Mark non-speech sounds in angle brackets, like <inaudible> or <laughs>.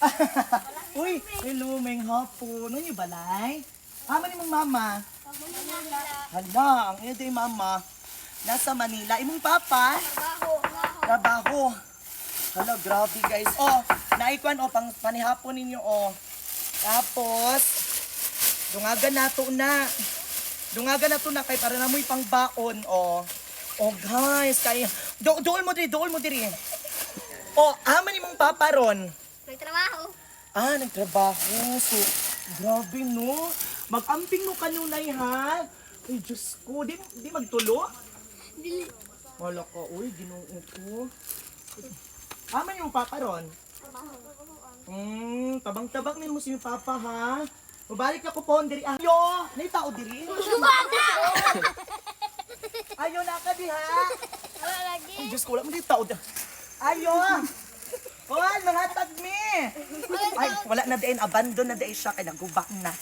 <laughs> Uy, hello, may hapon. Ano yung balay? Ama ni mong mama. Hala, ang ede mama. Nasa Manila. Imong papa? Trabaho. Hala, grabe guys. Oh, naikuan oh, pang panihapon ninyo oh. Tapos, dungagan na to na. Dungagan na to na kay para namoy pang baon oh. Oh guys, kay do dool mo diri, dool mo diri. Oh, ama ni mong papa ron. Nagtrabaho. Ah, nagtrabaho. So, grabe no. Mag-amping mo kanunay ha. Ay, Diyos ko. Di, di magtulo? Dili. Wala ka, uy, ginoo ko. Ama yung papa ron. Hmm, tabang-tabang din mo si papa ha. Mabalik ako po, diri. Ayo! May tao diri? Ayo na ka di ha. Wala lagi. Ay, Diyos ko, wala mo di tao diri. Ayo! Hoy, mga tagmi! Ay, wala na din, abandon na din siya, kaya nagubak na.